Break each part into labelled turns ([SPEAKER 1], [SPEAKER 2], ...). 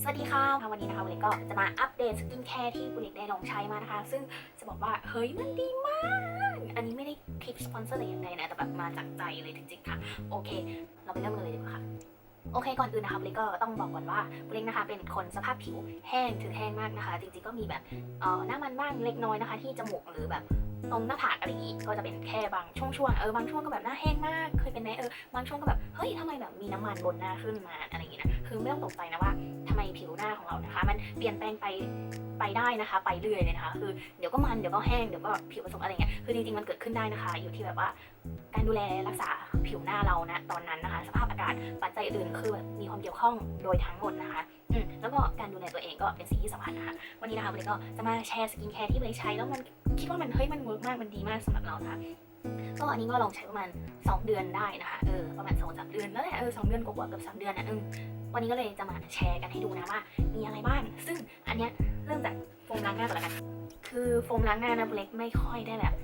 [SPEAKER 1] สวัสดีค่ะวันนี้นะคะวันนี้ก็จะมาอัปเดตสกินแคร์ที่บุริกได้ลองใช้มานะคะ ซึ่งจะบอกว่าเฮ้ยมันดีมาก อันนี้ไม่ได้คลิปสปอนเซอร์แต่อย่างใดนะ แต่แบบมาจากใจเลยจริงๆค่ะ โอเค เราไปเริ่มกันเลยดีกว่าค่ะโอเคก่อนอื่นนะคะบุริกก็ต้องบอกก่อนว่าบุริกนะคะเป็นคนสภาพผิวแห้งถึงแห้งมากนะคะ จริงๆก็มีแบบเอ่อหน้ามันบ้างเล็กน้อยนะคะ ที่จมูกหรือแบบตรงหน้าผากอะไรอย่างงี้ก็จะเป็นแค่บางช่วงๆเออบางช่วงก็แบบหน้าแห้งมากเคยเป็นไหมเออบางช่วงก็แบบเฮ้ยทำไมแบบมีน้ำมันบนหน้าขึ้นมาอะไรอย่างงี้นะคือไม่ต้องตกใจนะว่าำไมผิวหน้าของเรานะคะ มันเปลี่ยนแปลงไปไปได้นะคะ ไปเรื่อยเลยนะคะ คือเดี๋ยวก็มันเดี๋ยวก็แห้งเดี๋ยวก็ผิวผสมอะไรเงี้ยคือจริงๆมันเกิดขึ้นได้นะคะ อยู่ที่แบบว่า การดูแลรักษาผิวหน้าเรานะตอนนั้นนะคะ สภาพอากาศปัจจัยอื่นคือมีความเกี่ยวข้องโดยทั้งหมดนะคะอืมแล้วก็การดูแลตัวเองก็เป็นสิ่งที่สำคัญนะคะวันนี้นะคะวันนี้ก็จะมาแชร์สกินแคร์ที่เลยใช้แล้วมันคิดว่ามันเฮ้ยมันเวิร์กมากมันดีมากสำหรับเรานะคะก็อันนี้ก็ลองใช้ประมาณ 2 เดือนได้นะคะ เออ ประมาณ2อสเดือนแล้วแหละ เออสเดือนกว่าเกือบสเดือนนะเออ วันนี้ก็เลยจะมาแชร์กันให้ดูนะว่า มีอะไรบ้าง ซึ่งอันเนี้ยเริ่มจากโฟมล้างหน้าก่อนละกัน คือโฟมล้างหน้านะเล็กไม่ค่อยได้แบบ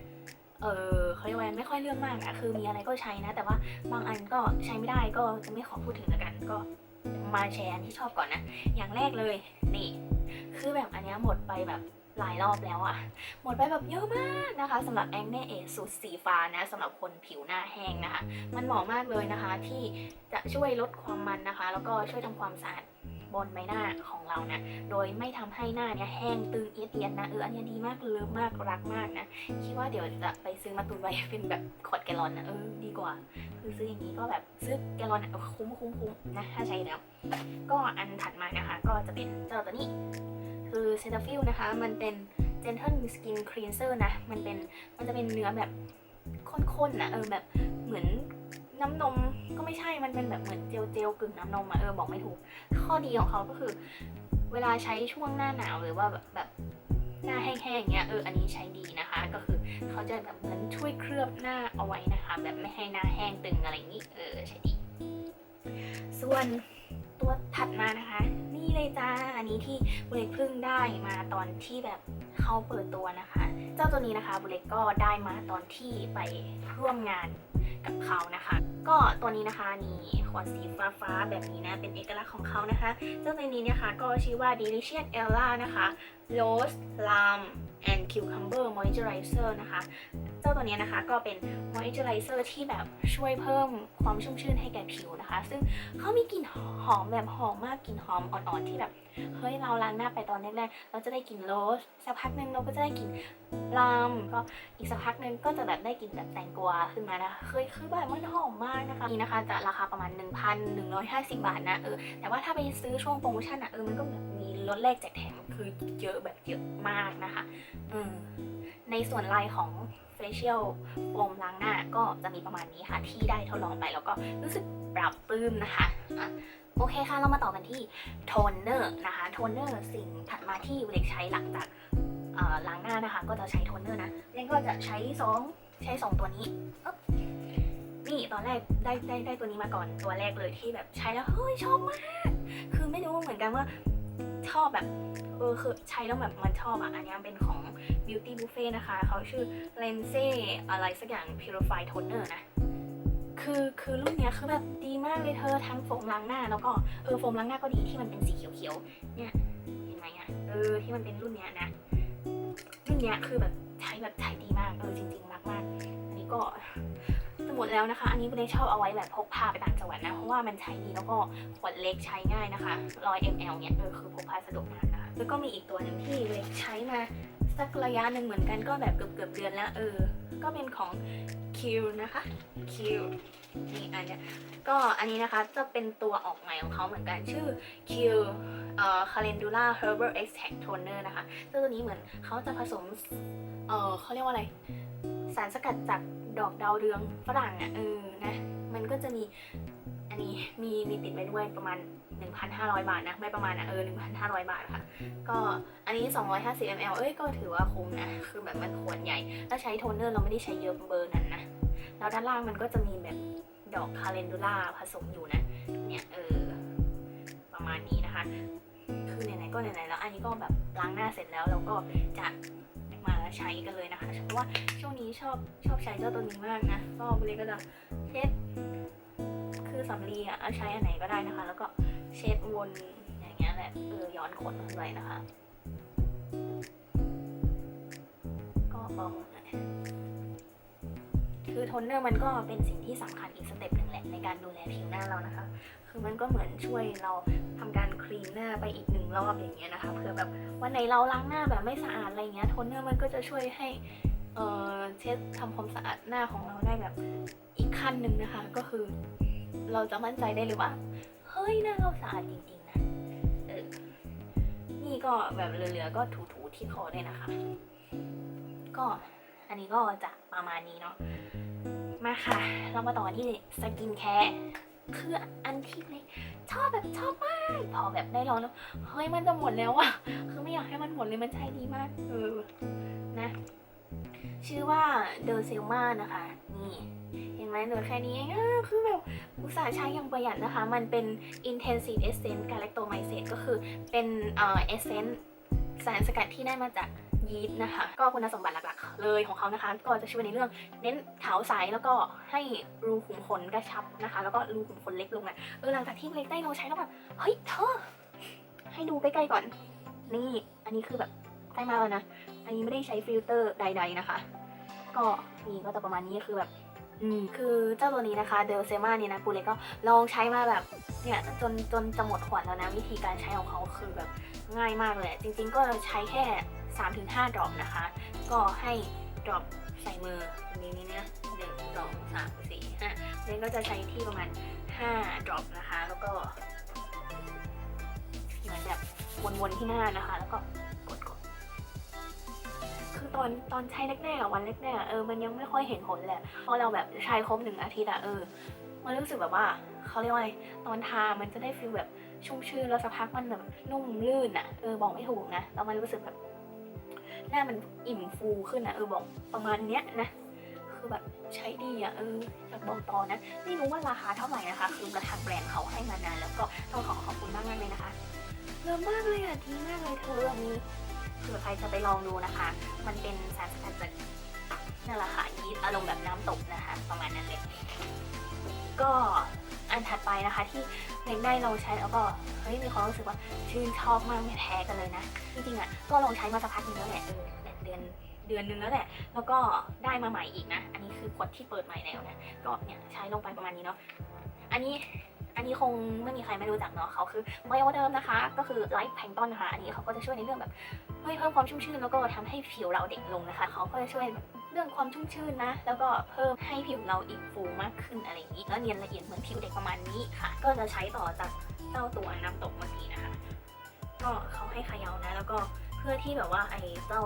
[SPEAKER 1] เออเขาเรียกว่าไม่ค่อยเรื่องมากอะคือมีอะไรก็ใช้นะ แต่ว่าบางอันก็ใช้ไม่ได้ก็จะไม่ขอพูดถึงละกัน ก็มาแชร์อันที่ชอบก่อนนะ อย่างแรกเลยนี่ คือแบบอันเนี้ยหมดไปแบบ หลายรอบแล้วอะหมดไปแบบเยอะมากนะคะสำหรับแองเน่เอสูตรสีฟ้านะสำหรับคนผิวหน้าแห้งนะคะ มันเหมาะมากเลยนะคะที่จะช่วยลดความมันนะคะ แล้วก็ช่วยทำความสะอาดบนใบหน้าของเรานะ โดยไม่ทำให้หน้าเนี่ยแห้งตึงเอียดเอียดนะ เอออันนี้ดีมากเลิฟมากรักมากนะ คิดว่าเดี๋ยวจะไปซื้อมาตุนไว้เป็นแบบขวดแกลอนนะเออดีกว่า คือซื้ออย่างนี้ก็แบบซื้อแกลอนคุ้มคุ้มคุ้มนะถ้าใช้แล้ว ก็อันถัดมานะคะ ก็จะเป็นเจ้าตัวนี้ คือเซน t ฟิลนะคะ มันเป็น Gentle Skin Cleanser นะ มันเป็น มันจะเป็นเนื้อแบบข้นๆนะเออแบบเหมือนน้ำนมก็ไม่ใช่ มันเป็นแบบเหมือนเจลเจลๆกึ่งน้ำนมอะเออบอกไม่ถูก ข้อดีของเขาก็คือ เวลาใช้ช่วงหน้าหนาวหรือว่าแบบแบบหน้าแห้งๆเงี้ยเอออันนี้ใช้ดีนะคะ ก็คือเขาจะแบบเหมือนช่วยเคลือบหน้าเอาไว้นะคะ แบบไม่ให้หน้าแห้งตึงอะไรอย่างนี้เออใช้ดี ส่วนตัวถัดมานะคะ เลยจ้า อันนี้ที่บุเล็กเพิ่งได้มาตอนที่แบบเขาเปิดตัวนะคะ เจ้าตัวนี้นะคะบุเล็กก็ได้มาตอนที่ไปร่วมงานกับเขานะคะ ก็ตัวนี้นะคะนี่ขวดสีฟ้าฟ้าแบบนี้นะ เป็นเอกลักษณ์ของเขานะคะ เจ้าตัวนี้นะคะก็ชื่อว่า Delicious Ella นะคะ Rose Lime and Cucumber Moisturizer นะคะ เจ้าตัวเนี้ยนะคะก็เป็น moisturizer ที่แบบช่วยเพิ่มความชุ่มชื่นให้แก่ผิวนะคะ ซึ่งเขามีกลิ่นหอมแบบหอมมากกลิ่นหอมอ่อนๆที่แบบเฮ้ยเราล้างหน้าไปตอนแรกๆเราจะได้กลิ่นโรสสักพักหนึ่งเราก็จะได้กลิ่นลามก็อีกสักพักหนึ่งก็จะแบบได้กลิ่นแบบแตงกวาขึ้นมานะคะเคยคือแบบมันหอมมากนะคะนี่นะคะจะราคาประมาณ 1,150 บาทนะเออแต่ว่าถ้าไปซื้อช่วงโปรโมชั่นอะเออมันก็แบบมีลดแลกแจกแถม คือเยอะแบบเยอะมากนะคะอืมในส่วนลายของ facial โฟมล้างหน้าก็จะมีประมาณนี้ค่ะ ที่ได้ทดลองไปแล้วก็รู้สึกปรับปลื้มนะคะโอเคค่ะ เรามาต่อกันที่โทนเนอร์นะคะ โทนเนอร์สิ่งถัดมาที่เล็กใช้หลังจากล้างหน้านะคะ ก็จะใช้โทนเนอร์นะเล็กก็จะใช้สองใช้สองตัวนี้นี่ตอนแรกได้ได้ได้ตัวนี้มาก่อนตัวแรกเลยที่แบบใช้แล้วเฮ้ยชอบมาก คือไม่รู้เหมือนกันว่า ชอบแบบ เออคือใช้แล้วแบบมันชอบอะ อันนี้เป็นของ Beauty Buffet นะคะ เขาชื่อ Lense อะไรสักอย่าง Purify Toner นะ คือคือรุ่นเนี้ยคือแบบดีมากเลยเธอทั้งโฟมล้างหน้า แล้วก็เออโฟมล้างหน้าก็ดีที่มันเป็นสีเขียวๆ เนี่ยเห็นไหมอะเออที่มันเป็นรุ่นเนี้ยนะ รุ่นเนี้ยคือแบบใช้แบบใช้ดีมากเออจริงๆรักมากอันนี้ก็ หมดแล้วนะคะ อันนี้คุณเล็กชอบเอาไว้แบบพกพาไปต่างจังหวัดนะ เพราะว่ามันใช้ดีแล้วก็ขวดเล็กใช้ง่ายนะคะ100 ml เนี่ยเออคือพกพาสะดวกมากนะคะแล้วก็มีอีกตัวหนึ่งที่เล็กใช้มาสักระยะหนึ่งเหมือนกันก็แบบเกือบเกือบเดือนแล้วเออ ก็เป็นของ Q นะคะ Q นี่อันเนี้ยก็อันนี้นะคะจะเป็นตัวออกใหม่ของเขาเหมือนกันชื่อ Q เอ่อ Calendula Herbal Extract Toner นะคะตัวนี้เหมือนเขาจะผสม เอ่อเขาเรียกว่าอะไร สารสกัดจาก ดอกดาวเรืองฝรั่งอะเออนะ มันก็จะมีอันนี้มีมีติดไว้ด้วยประมาณ 1,500 บาทนะ ไม่ประมาณนะเออ 1,500 บาทค่ะ ก็อันนี้ 250 ml เอ้ยก็ถือว่าคุ้มนะ คือแบบมันขวดใหญ่ถ้าใช้โทนเนอร์เราไม่ได้ใช้เยอะเบอร์นั้นนะ แล้วด้านล่างมันก็จะมีแบบดอกคาเลนดูล่าผสมอยู่นะ เนี่ยเออประมาณนี้นะคะ คือไหนๆก็ไหนๆแล้ว อันนี้ก็แบบล้างหน้าเสร็จแล้วเราก็จะ มาใช้กันเลยนะคะเพราะว่าช่วงนี้ชอบชอบใช้เจ้าตัวนี้มากนะก็บลก็จะเช็ดคือสำลีอะเอาใช้อันไหนก็ได้นะคะ แล้วก็เช็ดวนอย่างเงี้ยแหละเออย้อนขนมันไปนะคะ ก็ประมาณนั้น คือโทนเนอร์มันก็เป็นสิ่งที่สำคัญอีกสเต็ปหนึ่งแหละในการดูแลผิวหน้าเรานะคะ คือมันก็เหมือนช่วยเราทำการคลีนหน้าไปอีกหนึ่งรอบอย่างเงี้ยนะคะ เผื่อแบบวันไหนเราล้างหน้าแบบไม่สะอาดอะไรเงี้ยโทนเนอร์มันก็จะช่วยให้เอ่อเช็ดทำความสะอาดหน้าของเราได้แบบอีกขั้นหนึ่งนะคะ ก็คือ เราจะมั่นใจได้เลยว่าเฮ้ยหน้าเราสะอาดจริงๆนะเออนี่ก็แบบเหลือๆก็ถูๆที่คอได้นะคะ ก็ อันนี้ก็จะประมาณนี้เนาะ มาค่ะ เรามาต่อที่สกินแคร์คืออันที่เล็กชอบแบบชอบมากพอแบบได้ลองแล้วเฮ้ยมันจะหมดแล้วอะคือไม่อยากให้มันหมดเลยมันใช้ดีมากเออนะ ชื่อว่าเดอร์เซลมานะคะ นี่เห็นไหมเหลือแค่นี้เองอคือแบบอุตส่าห์ใช้อย่างประหยัดนะคะ มันเป็น intensive essence galactomycet ก็คือเป็นเอ่อ essence สารสกัดที่ได้มาจากยีสต์นะคะ ก็คุณสมบัติหลักๆ เลยของเขานะคะ ก็จะช่วยในเรื่องเน้นขาวใสแล้วก็ให้รูขุมขนกระชับนะคะ แล้วก็รูขุมขนเล็กลงอะเออหลังจากที่เล็กได้เราใช้แล้วแบบเฮ้ยเธอให้ดูใกล้ๆก่อน นี่อันนี้คือแบบใกล้มาแล้วนะ อันนี้ไม่ได้ใช้ฟิลเตอร์ใด ๆนะคะ ก็นี่ก็จะประมาณนี้คือแบบ คือเจ้าตัวนี้นะคะเดลเซมาเนี่ยนะปูเล็กก็ลองใช้มาแบบเนี่ยจนจนจะหมดขวดแล้วนะวิธีการใช้ของเขาคือแบบง่ายมากเลยจริง ๆ ก็ใช้แค่ 3-5 ดรอปนะคะ ก็ให้ดรอปใส่มือนี้นี่นะหนึ่งสองสามสี่ห้าเล็กก็จะใช้ที่ประมาณ 5 ดรอปนะคะ แล้วก็เหมือนแบบวนๆที่หน้านะคะ แล้วก็ ตอนตอนใช้แรกๆอะวันแรกๆอะเออมันยังไม่ค่อยเห็นผลแหละพอเราแบบใช้ครบหนึ่งอาทิตย์อะเออมันรู้สึกแบบว่าเขาเรียกว่าอะไรตอนทามันจะได้ฟีลแบบชุ่มชื่นแล้วสักพักมันแบบนุ่มลื่นอะเออบอกไม่ถูกนะแล้วมันรู้สึกแบบหน้ามันอิ่มฟูขึ้นอะเออบอกประมาณเนี้ยนะคือแบบใช้ดีอะเอออยากบอกต่อนะไม่รู้ว่าราคาเท่าไหร่นะคะ คือประทางแบรนด์เขาให้มานานแล้วก็ต้องขอขอบคุณมากมากเลยนะคะเลิศมากเลยอะดีมากเลยเธออันนี้ เผื่อใครจะไปลองดูนะคะ มันเป็นสารสกัดจากนั่นแหละค่ะยีสต์อารมณ์แบบน้ำตกนะคะ ประมาณนั้นเลยก็อันถัดไปนะคะที่เล็กได้ลองใช้แล้วก็เฮ้ยมีความรู้สึกว่าชื่นชอบมากไม่แพ้กันเลยนะ จริงๆอะก็ลองใช้มาสักพักนึงแล้วแหละเออเดือนเดือนนึงแล้วแหละ แล้วก็ได้มาใหม่อีกนะ อันนี้คือขวดที่เปิดใหม่แล้วนะ ก็เนี่ยใช้ลงไปประมาณนี้เนาะ อันนี้ อันนี้คงไม่มีใครไม่รู้จักเนาะเขาคือไบโอเดิมนะคะ ก็คือไลท์แพงต้นนะคะอันนี้เขาก็จะช่วยในเรื่องแบบเฮ้ยเพิ่มความชุ่มชื้นแล้วก็ทำให้ผิวเราเด็กลงนะคะ เขาก็จะช่วยเรื่องความชุ่มชื้นนะ แล้วก็เพิ่มให้ผิวเราอิ่มฟูมากขึ้นอะไรอย่างนี้ แล้วเนียนละเอียดเหมือนผิวเด็กประมาณนี้ค่ะ ก็จะใช้ต่อจากเจ้าตัวน้ำตกเมื่อกี้นะคะ ก็เขาให้ขยานะ แล้วก็เพื่อที่แบบว่าไอ้เจ้า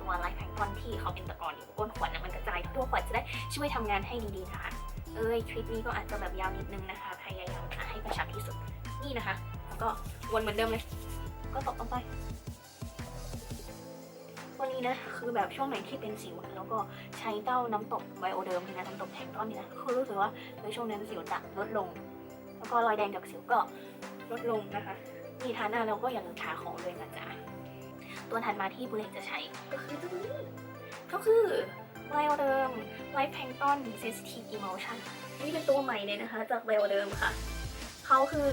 [SPEAKER 1] ตัวไลท์แพงต้นที่เขาเป็นตะกอนอยู่ก้นขวดนะมันกระจายทั่วขวดจะได้ช่วยทำงานให้ดีๆนะคะเอ้ยคลิปนี้ก็อาจจะแบบยาวนิดนึงนะคะพยายาม กระชับที่สุด นี่นะคะ แล้วก็วนเหมือนเดิมเลย ก็ตบลงไป วันนี้นะคือแบบช่วงไหนที่เป็นสิวแล้วก็ใช้เต้าน้ำตกไบโอเดิมนี่นะน้ำตกแทงต้อนนี่นะคือรู้สึกว่าในช่วงนั้นสิวจะลดลง แล้วก็รอยแดงจากสิวก็ลดลงนะคะนี่ทาหน้าแล้วก็อย่าลืมทาของด้วยนะจ๊ะตัวถัดมาที่บุเรกจะใช้ก็คือตัวนี้ก็คือไบโอเดิมไลท์แพงต้นเซสทีฟอิม t ชันนี่เป็นตัวใหม่เลยนะคะ จากไบโอเดิมค่ะ เขาคือ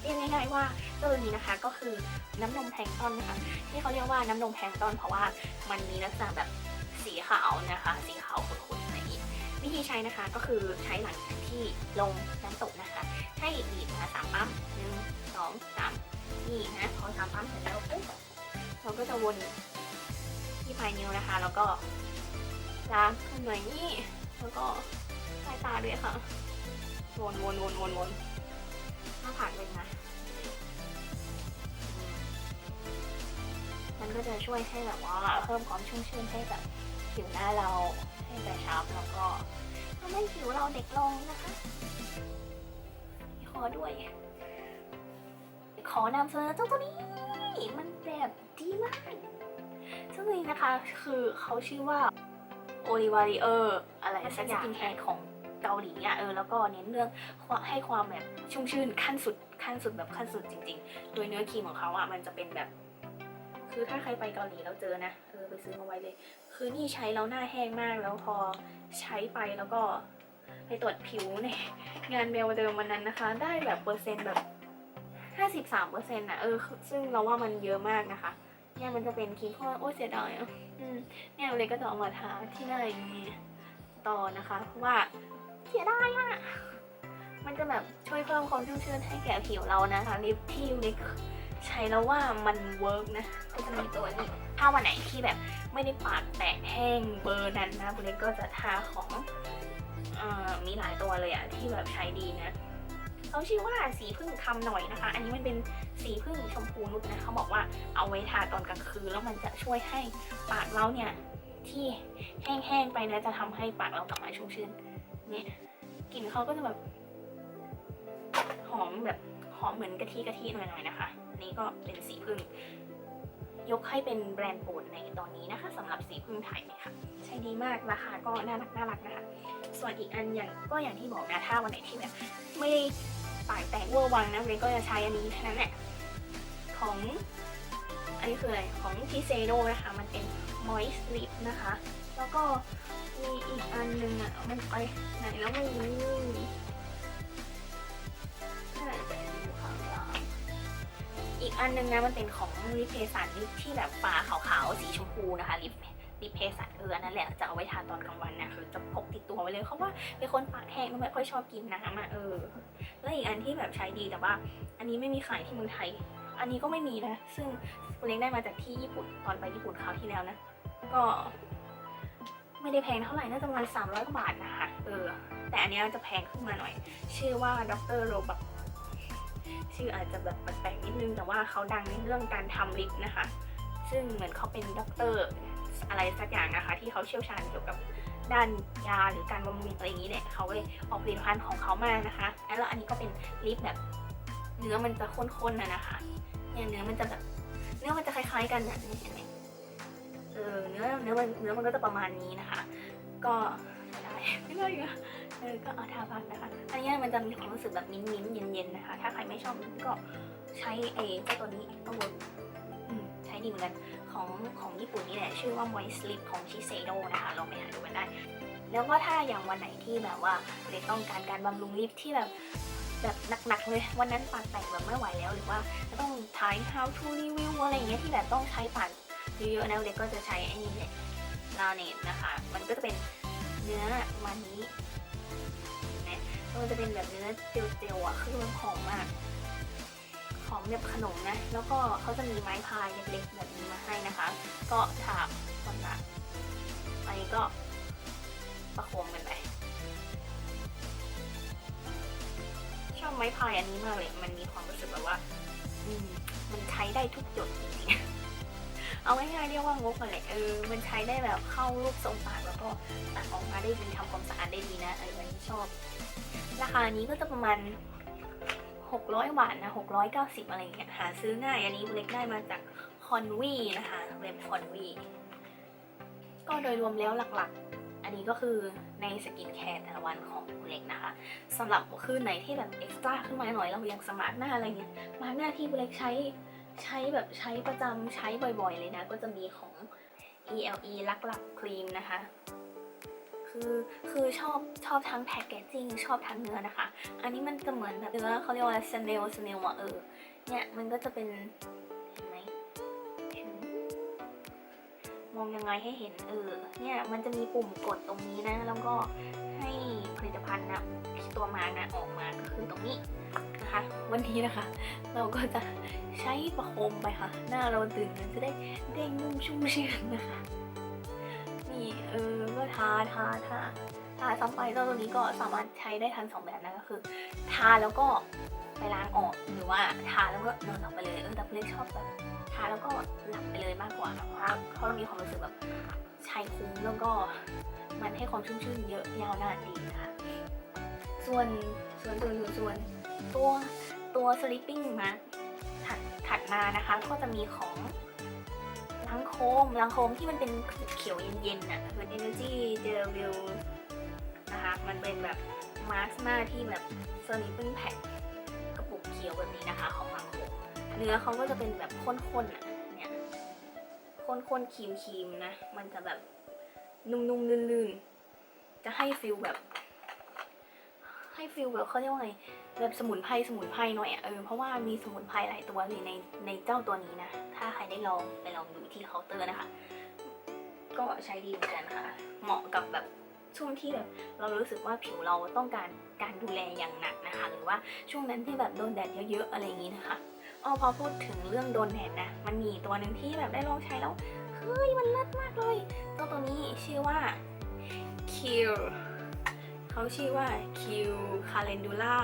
[SPEAKER 1] เรียกง่ายๆว่าตัวนี้นะคะก็คือน้ำนมแพลงต้นนะคะที่เขาเรียกว่าน้ำนมแพลงต้นเพราะว่ามันมีลักษณะแบบสีขาวนะคะ สีขาวขุ่นๆอะไรอย่างนี้วิธีใช้นะคะก็คือใช้หลังจากที่ลงน้ำตกนะคะ ให้บีบนะคะสามปั๊มหนึ่งสองสามนี่นะพอสามปั๊มเสร็จแล้วปุ๊บเราก็จะวนที่ปลายนิ้วนะคะ แล้วก็ล้างขึ้นหน่อยนี่แล้วก็ใต้ตาด้วยค่ะวนวนวนวนวน หน้าผากเลยนะ มันก็จะช่วยให้แบบว่าเพิ่มความชุ่มชื้นให้กับผิวหน้าเราให้กระชับแล้วก็ทำให้ผิวเราเด็กลงนะคะ ขอด้วย ขอนำเสนอเจ้าตัวนี้ มันแบบดีมากเจ้าตัวนี้นะคะ คือเขาชื่อว่าโอลิวาริเออร์อะไรสักอย่างสกินแคร์ของ เกาหลีอะเออแล้วก็เน้นเรื่องให้ความแบบชุ่มชื่นขั้นสุดขั้นสุดแบบขั้นสุดจริง ๆ โดยเนื้อครีมของเขาอะมันจะเป็นแบบคือถ้าใครไปเกาหลีแล้วเจอนะเออไปซื้อมาไว้เลย คือนี่ใช้แล้วหน้าแห้งมากแล้วพอใช้ไปแล้วก็ไปตรวจผิวในงานเมลเดิมวันนั้นนะคะ ได้แบบเปอร์เซ็นต์แบบ 53เปอร์เซ็นต์นะเออซึ่งเราว่ามันเยอะมากนะคะ เนี่ยมันจะเป็นครีมข้อโอ้เสียดายอะอืมเนี่ยเลยก็จะเอามาทาที่หน้าอย่างนี้ต่อนะคะเพราะว่า เสียดายอะมันจะแบบช่วยเพิ่มความชุ่มชื้นให้แก่ผิวเรานะคะลิปที่ยูนิคใช้แล้วว่ามันเวิร์กนะก็จะมีตัวนี้ ถ้าวันไหนที่แบบไม่ได้ปากแตกแห้งเบอร์นั้นนะบุเล็กก็จะทาของอมีหลายตัวเลยอะที่แบบใช้ดีนะเขาชื่อว่าสีพึ่งคำหน่อยนะคะ อันนี้มันเป็นสีพึ่งชมพูนุชนะเขาบอกว่าเอาไว้ทาตอนกลางคืนแล้วมันจะช่วยให้ปากเราเนี่ยที่แห้งๆไปนะจะทำให้ปากเรากลับมาชุ่มชื้น เนี่ยกลิ่นเขาก็จะแบบหอมแบบหอมเหมือนกะทิกะทิหน่อยๆนะคะอันนี้ก็เป็นสีพึ่งยกให้เป็นแบรนด์โปรดในตอนนี้นะคะสำหรับสีพึ่งไทยเนี่ยค่ะ ใช้ดีมากราคาก็น่ารักน่ารักนะคะ ส่วนอีกอันอย่างก็อย่างที่บอกนะถ้าวันไหนที่แบบไม่ได้ปากแตกเวอร์วังนะเรนก็จะใช้อันนี้แค่นั้นแหละของอันนี้คืออะไรของทิเซโ o นะคะ มันเป็น moist lip นะคะ แล้วก็มีอีกอันหนึ่งอะมันไปไหนแล้วไม่รู้น่อยู่ข้างหลังอีกอันหนึ่งนะมันเป็นของลิปเพสันลิปที่แบบฝาขาวๆสีชมพูนะคะลิปลิปเพสันเออนั่นแหละจะเอาไว้ทาตอนกลางวันนะคือจะพกติดตัวไว้เลยเพราะว่าเป็นคนปากแห้งไม่ค่อยชอบกินน้ำอะเออแล้วอีกอันที่แบบใช้ดีแต่ว่า อันนี้ไม่มีขายที่เมืองไทย อันนี้ก็ไม่มีนะ ซึ่งคุณเล้งได้มาจากที่ญี่ปุ่นตอนไปญี่ปุ่นคราวที่แล้วนะ ก็ ไม่ได้แพงเท่าไหร่น่าจะประมาณ300กว่าบาทนะคะเออแต่อันนี้ยจะแพงขึ้นมาหน่อย ชื่อว่าดรโรบักชื่ออาจจะแบบแปลกๆนิดนึงแต่ว่าเขาดังในเรื่องการทำลิปนะคะ ซึ่งเหมือนเขาเป็นด็อกเตอร์อะไรสักอย่างนะคะ ที่เขาเชี่ยวชาญเกี่ยวกับด้านยาหรือการบำรุงอะไรอย่างนี้เนี่ยเขาเลยออกผลิตภัณฑ์ของเขามานะคะแล้วอันนี้ก็เป็นลิปแบบ เนื้อมันจะข้นๆนะนะคะเนี่ยเนื้อมันจะแบบเนื้อมันจะคล้ายๆกันนะนี่เห็นไหม เออเนื้อเนื้อมันเนื้อมันก็จะประมาณนี้นะคะ ก็ได้ไม่ได้อะเออก็เอาทาปากนะคะ อันนี้มันจะมีความรู้สึกแบบมิ้นมิ้นเย็นๆนะคะ ถ้าใครไม่ชอบมิ้นก็ใช้ไอ้เจ้าตัวนี้ก็เวิร์กอืมใช้ดีเหมือนกันของของญี่ปุ่นนี่แหละ ชื่อว่า Moist Lip ของ Shiseido นะคะลองไปหาดูกันได้ แล้วก็ถ้าอย่างวันไหนที่แบบว่าเรนต้องการการบำรุงลิปที่แบบแบบหนักๆเลยวันนั้นปากแตกแบบไม่ไหวแล้วหรือว่าจะต้องถ่าย how to review อะไรอย่างเงี้ยที่แบบต้องใช้ปาก เยอะๆนะเด็กก็จะใช้ไอ้นี่เลยลาเนตนะคะ มันก็จะเป็นเนื้อประมันนี้นะมันจะเป็นแบบเนื้อเจลๆอะคือมันหอมมากหอมแบบขนมนะ แล้วก็เขาจะมีไม้พายเล็กๆแบบนี้มาให้นะคะ ก็ถามก่อนละอันนี้ก็ประโคมกันไปชอบไม้พายอันนี้มากเลย มันมีความรู้สึกแบบว่า อืม มันใช้ได้ทุกจุดจริง เอาง่ายๆเรียกว่างกอะไรเออมันใช้ได้แบบเข้ารูปทรงปากแล้วก็ตัดออกมาได้ดีทำความสะอาดได้ดีนะเอออันนี้ชอบ ราคานี้ก็จะประมาณ 600 บาทนะ 690 อะไรอย่างเงี้ยหาซื้อง่าย อันนี้เล็กได้มาจากคอนวีนะคะเว็บคอนวีก็โดยรวมแล้วหลักๆ อันนี้ก็คือในสกินแคร์แต่ละวันของคุณเล็กนะคะสำหรับคืนไหนที่แบบเอ็กซ์ตร้าขึ้นมาหน่อยเรายากสมาร์ทหน้าอะไรเงี้ยมาหน้าที่เล็กใช้ ใช้แบบใช้ประจำใช้บ่อยๆ เลยนะ ก็จะมีของ ELE ลักหลักครีมนะคะ คือคือชอบชอบทั้งแพคเกจจิ้งชอบทั้งเนื้อนะคะ อันนี้มันจะเหมือนแบบเนื้อเขาเรียกว่าสเนลสเนลอะเออเนี่ยมันก็จะเป็นเห็นไหมมองยังไงให้เห็นเออเนี่ยมันจะมีปุ่มกดตรงนี้นะ แล้วก็ให้ผลิตภัณฑ์นะ ตัวมานะออกมาก็คือตรงนี้นะคะ วันนี้นะคะ เราก็จะใช้ประโคมไปค่ะ หน้าเราตื่นมันจะได้เด้งนุ่มชุ่มชื่นนะคะนี่เออก็ทาทาทาทาซ้ำไปแล้วตัวนี้ก็สามารถใช้ได้ทั้งสองแบบนะก็คือ ทาแล้วก็ไปล้างออกหรือว่าทาแล้วก็นอนหลับไปเลยเออแต่เพื่อนชอบแบบทาแล้วก็หลับไปเลยมากกว่าเพราะว่าเขามีความรู้สึกแบบใช้คุ้มแล้วก็มันให้ความชุ่มชื่นเยอะยาวนานดีนะคะ ส่วนส่วนส่วนส่วนส่วนตัวตัว sleeping mask ถัดถัดมานะคะก็จะมีของล้างโคมล้างโคมที่มันเป็นเขียวเย็นๆน่ะเป็น energy gel gel นะคะมันเป็นแบบมาสก์หน้าที่แบบ sleeping pack กระปุกเขียวแบบนี้นะคะ ของล้างโคมเนื้อเขาก็จะเป็นแบบข้นๆอะเนี่ยข้นๆครีมๆนะมันจะแบบนุ่มๆลื่นๆจะให้ฟิลแบบ ให้ฟิลแบบเขาเรียกว่าไงแบบสมุนไพรสมุนไพรหน่อยอะเออเพราะว่ามีสมุนไพรหลายตัวเลยในในเจ้าตัวนี้นะ ถ้าใครได้ลองไปลองดูที่เคาน์เตอร์นะคะ ก็ใช้ดีเหมือนกันค่ะ เหมาะกับแบบช่วงที่แบบเรารู้สึกว่าผิวเราต้องการการดูแลอย่างหนักนะคะ หรือว่าช่วงนั้นที่แบบโดนแดดเยอะๆอะไรอย่างนี้นะคะอ๋อพอพูดถึงเรื่องโดนแดดนะ มันมีตัวหนึ่งที่แบบได้ลองใช้แล้วเฮ้ยมันเลิศมากเลยเจ้าตัวนี้ชื่อว่า Q เขาชื่อว่า Q Calendula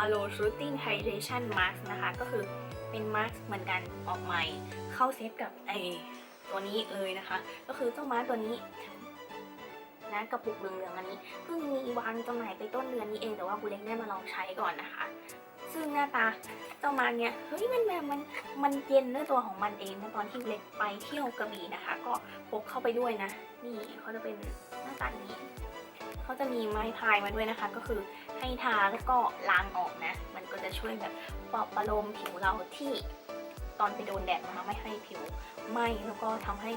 [SPEAKER 1] Aloe Shooting Hydration Mask นะคะ ก็คือเป็นมาสก์เหมือนกันออกใหม่ เข้าเซตกับไอตัวนี้เลยนะคะ ก็คือเจ้ามาสก์ตัวนี้นะกระปุกเหลืองๆอันนี้เพิ่งมีวางจำหน่ายไปต้นเดือนนี้เองแต่ว่าบุเล็กได้มาลองใช้ก่อนนะคะ ซึ่งหน้าตาเจ้ามาสก์เนี่ยเฮ้ยมันแบบมันมันเย็นด้วยตัวของมันเองนะตอนที่เล็กไปเที่ยวกระบี่นะคะ ก็พกเข้าไปด้วยนะ นี่เขาจะเป็นหน้าตาอย่างนี้ เขาจะมีไม้พายมาด้วยนะคะ ก็คือให้ทาแล้วก็ล้างออกนะ มันก็จะช่วยแบบปลอบประโลมผิวเราที่ตอนไปโดนแดดมาไม่ให้ผิวไหม้แล้วก็ทำให้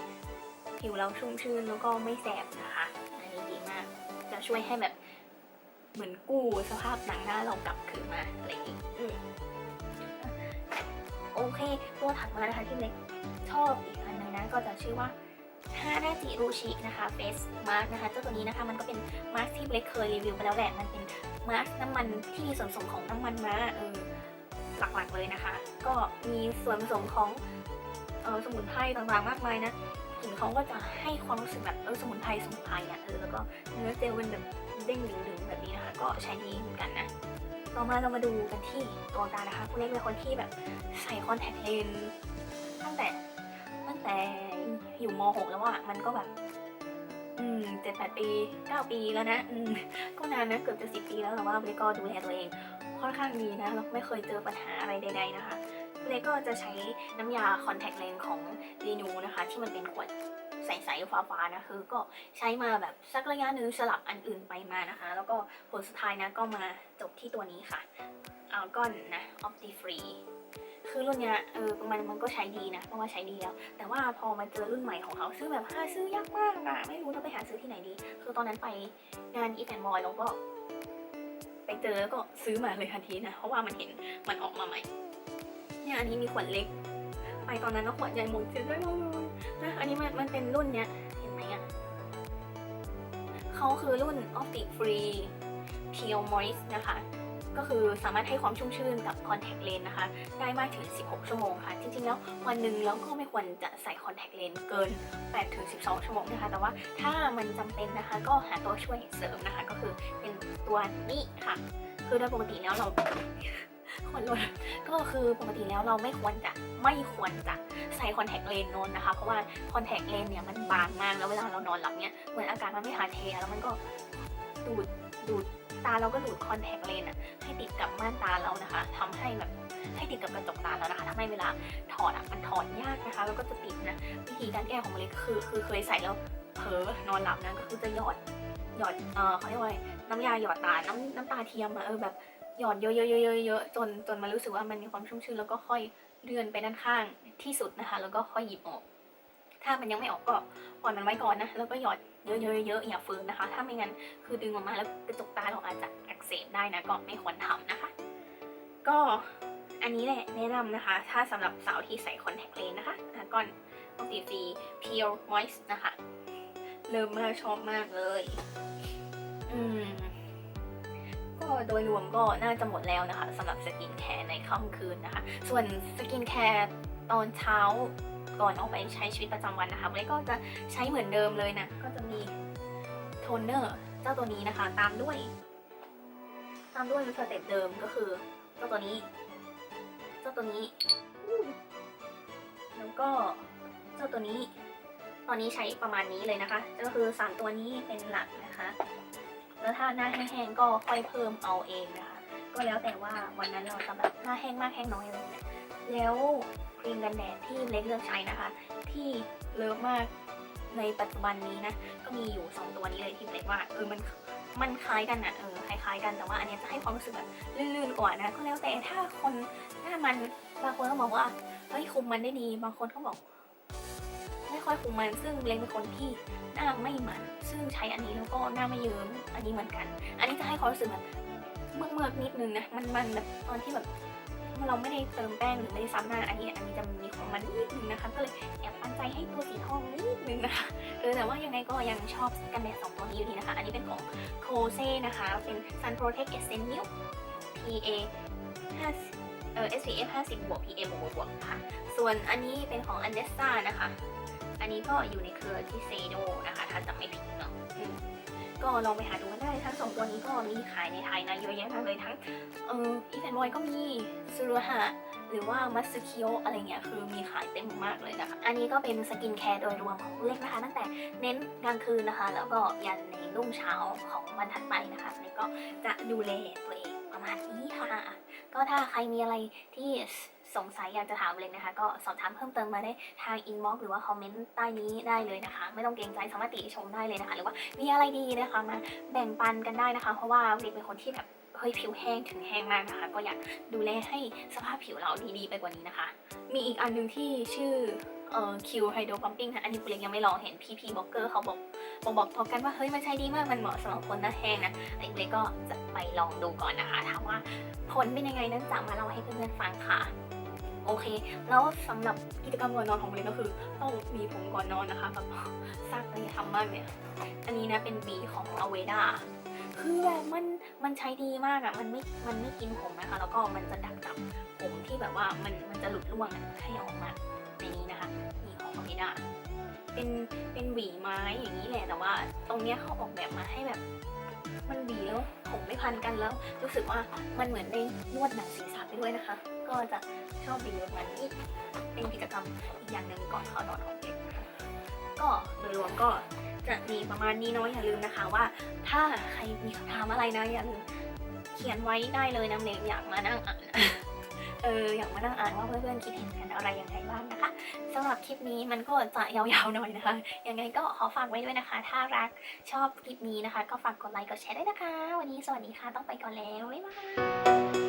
[SPEAKER 1] ผิวเราชุ่มชื้นแล้วก็ไม่แสบนะคะ อันนี้ดีมาก จะช่วยให้แบบเหมือนกู้สภาพหนังหน้าเรากลับคืนมาอะไรอย่างนี้โอเค ตัวถัดมานะคะที่เล็กชอบอีกอันนึงนะก็จะชื่อว่า ฮานาจิรูชินะคะเฟสมาร์กนะคะเจ้าตัวนี้นะคะมันก็เป็นมาร์กที่เบลคเคยรีวิวไปแล้วแหละ มันเป็นมาร์กน้ำมันที่มีส่วนผสมของน้ำมันม้าเออหลักๆเลยนะคะ ก็มีส่วนผสมของเออสมุนไพรต่างๆมากมายนะกลิ่นเขาก็จะให้ความรู้สึกแบบเออสมุนไพรสมุนไพรอะเออแล้วก็เนื้อเจลเป็นแบบเด้งดึงๆแบบนี้นะคะ ก็ใช้ดีเหมือนกันนะต่อมาเรามาดูกันที่ตัวตานะคะคุณเล็กเป็นคนที่แบบใส่คอนแทคเลนส์ตั้งแต่ตั้งแต่ อยู่ม .6 แล้วอะมันก็แบบ อืมเจ็ดแปดปีเก้าปีแล้วนะอืมก็นานนะเกือบจะสิบปีแล้วแต่ว่าเล็กก็ดูแลตัวเองค่อนข้างดีนะแล้วไม่เคยเจอปัญหาอะไรใด ๆ นะคะเล็กก็จะใช้น้ำยาคอนแทคเลนส์ของรีนูนะคะ ที่มันเป็นขวดใสๆฟ้าๆนะคือก็ใช้มาแบบสักระยะนึงสลับอันอื่นไปมานะคะ แล้วก็ผลสุดท้ายนะก็มาจบที่ตัวนี้ค่ะอัลกอนนะ Opti Free คือรุ่นเนี้ยเออมันมันก็ใช้ดีนะเพราะว่าใช้ดีแล้ว แต่ว่าพอมาเจอรุ่นใหม่ของเขาซื้อแบบหาซื้อยากมากอะไม่รู้จะไปหาซื้อที่ไหนดี คือตอนนั้นไปงานอีแฟนบอยเราก็ ไปเจอแล้วก็ซื้อมาเลยทันทีนะ เพราะว่ามันเห็นมันออกมาใหม่เนี่ยอันนี้มีขวดเล็ก ไปตอนนั้นแล้วขวดใหญ่หมดเสียได้เลยนะอันนี้มันมันเป็นรุ่นเนี้ยเห็นไหมอะเขาคือรุ่น Optic Free Pure Moist นะคะ ก็คือสามารถให้ความชุ่มชื่นกับคอนแทคเลนส์นะคะ ได้มากถึง 16 ชั่วโมงค่ะ จริงๆ แล้ววันหนึ่งเราก็ไม่ควรจะใส่คอนแทคเลนส์เกิน8ถึง12 ชั่วโมงนะคะ แต่ว่าถ้ามันจำเป็นนะคะ ก็หาตัวช่วยเสริมนะคะ ก็คือเป็นตัวนี้ค่ะ คือโดยปกติแล้วเราคนรถก็คือปกติแล้วเราไม่ควรจะไม่ควรจะใส่คอนแทคเลนส์นอนนะคะ เพราะว่าคอนแทคเลนส์เนี่ยมันบางมากแล้วเวลาเรานอนหลับเนี่ยเหมือนอากาศมันไม่ถ่ายเทแล้วมันก็ดูดดูด ตาเราก็ดูดคอนแทคเลนส์อะให้ติดกับม่านตาเรานะคะทำให้แบบให้ติดกับกระจกตาเรานะคะทำให้เวลาถอดอะมันถอดยากนะคะ แล้วก็จะติดนะวิธีการแก้ของมันเลยก็คือคือเคยใส่แล้วเผลอนอนหลับนะก็คือจะหยอดหยอดเออเขาเรียกว่าน้ำยาหยอดตาน้ำน้ำตาเทียมอะเออแบบหยอดเยอะๆๆๆๆจนจนมันรู้สึกว่ามันมีความชุ่มชื้นแล้วก็ค่อยเลื่อนไปด้านข้างที่สุดนะคะ แล้วก็ค่อยหยิบออก ถ้ามันยังไม่ออกก็ปล่อยมันไว้ก่อนนะแล้วก็หยอด เยอะๆๆอย่าฝืนนะคะ ถ้าไม่งั้นคือดึงออกมาแล้วกระจกตาเราอาจจะอักเสบได้นะก็ไม่ควรทำนะคะ ก็อันนี้แหละแนะนำนะคะ ถ้าสำหรับสาวที่ใส่คอนแทคเลนส์นะคะอะก่อนปกติฟรี Pure Moist นะคะเริ่มมากชอบมากเลย อืมก็โดยรวมก็น่าจะหมดแล้วนะคะสำหรับสกินแคร์ในค่ำคืนนะคะ ส่วนสกินแคร์ตอนเช้า ก่อนออกไปใช้ชีวิตประจำวันนะคะเล็กก็จะใช้เหมือนเดิมเลยนะก็จะมีโทนเนอร์เจ้าตัวนี้นะคะ ตามด้วย ตามด้วยสเต็ปเดิมก็คือเจ้าตัวนี้ เจ้าตัวนี้แล้วก็เจ้าตัวนี้ ตอนนี้ใช้ประมาณนี้เลยนะคะก็คือสามตัวนี้เป็นหลักนะคะ แล้วถ้าหน้าแห้งๆก็ค่อยเพิ่มเอาเองนะคะ ก็แล้วแต่ว่าวันนั้นเราจะแบบหน้าแห้งมากแห้งน้อยอะไรเนี่ยแล้วครีมกันแดดที่เล็กเลือกใช้นะคะ ที่เลิฟมากในปัจจุบันนี้นะ ก็มีอยู่ 2 ตัวนี้เลยที่เล็กว่าเออมันมันคล้ายกันนะเออคล้ายๆกันแต่ว่าอันนี้จะให้ความรู้สึกแบบลื่นๆกว่านะ ก็แล้วแต่ถ้าคนหน้ามันบางคนก็บอกว่าเฮ้ยคุมมันได้ดี บางคนก็บอกไม่ค่อยคุมมันซึ่งเล็กเป็นคนที่หน้าไม่มัน ซึ่งใช้อันนี้แล้วก็หน้าไม่เยิ้มอันนี้เหมือนกัน อันนี้จะให้ความรู้สึกแบบ เมือกเมือกๆนิดนึงนะ มันมันแบบตอนที่แบบเราไม่ได้เติมแป้งหรือไม่ได้ซ้ำหน้าอันนี้อันนี้จะมีความมันนิดนึงนะคะ ก็เลยแอบปันใจให้ตัวสีทองนิดนึงนะคะเออแต่ว่ายังไงก็ยังชอบกันแดดสองตัวนี้อยู่ดีนะคะ อันนี้เป็นของโคเซ่นะคะ เป็น Sun Protect Essence Milk PA 5เอ่อ SPF 50บวก PA บวกบวกนะคะส่วนอันนี้เป็นของ a n d e s t a นะคะ อันนี้ก็อยู่ในเครือที่เซโดนะคะ ถ้าจำไม่ผิดเนาะ ก็ลองไปหาดูกันได้ทั้งสองตัวนี้ก็มีขายในไทยนะเยอะแยะมากเลยทั้งเอออีแฟนบอยก็มีซูรุฮะหรือว่ามัตสึคิโออะไรเงี้ยคือมีขายเต็มมากเลยนะคะ อันนี้ก็เป็นสกินแคร์โดยรวมของเล็กนะคะ ตั้งแต่เน้นกลางคืนนะคะ แล้วก็ยันในรุ่งเช้าของวันถัดไปนะคะเล็กก็จะดูแลตัวเองประมาณนี้ค่ะ ก็ถ้าใครมีอะไรที่ สงสัยอยากจะถามเลยนะคะ ก็สอบถามเพิ่มเติมมาได้ทางอินบ็อกหรือว่าคอมเมนต์ใต้นี้ได้เลยนะคะ ไม่ต้องเกรงใจสามารถติชมได้เลยนะคะ หรือว่ามีอะไรดีนะคะมาแบ่งปันกันได้นะคะ เพราะว่าเด็กเป็นคนที่แบบเฮ้ยผิวแห้งถึงแห้งมากนะคะ ก็อยากดูแลให้สภาพผิวเราดีๆไปกว่านี้นะคะ มีอีกอันหนึงที่ชื่อเอ่อคิวไฮโดรพัมปิ้งนะอันนี้ปุเล็กยังไม่ลองเห็นพี่พีบล็อกเกอร์เขาบอกบอกบอกพอกันว่าเฮ้ยมันใช้ดีมากมันเหมาะสำหรับคนหน้าแห้งนะเล็กก็จะไปลองดูก่อนนะคะถามว่าผลเป็นยังไงนั้นจะมาเล่าให้เพื่อนๆฟังค่ะ โอเค แล้วสำหรับกิจกรรมก่อนนอนของเรนก็คือต้องมีผมก่อนนอนนะคะแบบซากเลยทำมากเนี่ยอันนี้นะเป็นบีของอเวดาคือแบบมันมันใช้ดีมากอะมันไม่มันไม่กินผมนะคะ แล้วก็มันจะดักจับผมที่แบบว่ามันมันจะหลุดร่วงให้ออกมาในนี้นะคะนี่ของอเวดาเป็นเป็นหวีไม้อย่างนี้แหละแต่ว่า ตรงเนี้ยเขาออกแบบมาให้แบบ มันหวีแล้วผมไม่พันกันแล้ว รู้สึกว่ามันเหมือนได้นวดหนังศีรษะไปด้วยนะคะ ก็จะชอบหวีแบบนั้นนี่เป็นกิจกรรมอีกอย่างหนึ่งก่อนเข้านอนของเด็กก็โดยรวมก็จะมีประมาณนี้เนาะอย่าลืมนะคะว่า ถ้าใครมีคำถามอะไรนะอย่าลืมเขียนไว้ได้เลยนะเมย์อยากมานั่งอ่าน เอออยากมานั่งอ่านว่าเพื่อนๆคิดเห็นกันอะไรยังไงบ้างนะคะสำหรับคลิปนี้มันก็จะยาวๆหน่อยนะคะ ยังไงก็ขอฝากไว้ด้วยนะคะ ถ้ารักชอบคลิปนี้นะคะ ก็ฝากกดไลค์กดแชร์ด้วยนะคะ วันนี้สวัสดีค่ะต้องไปก่อนแล้วบ๊ายบาย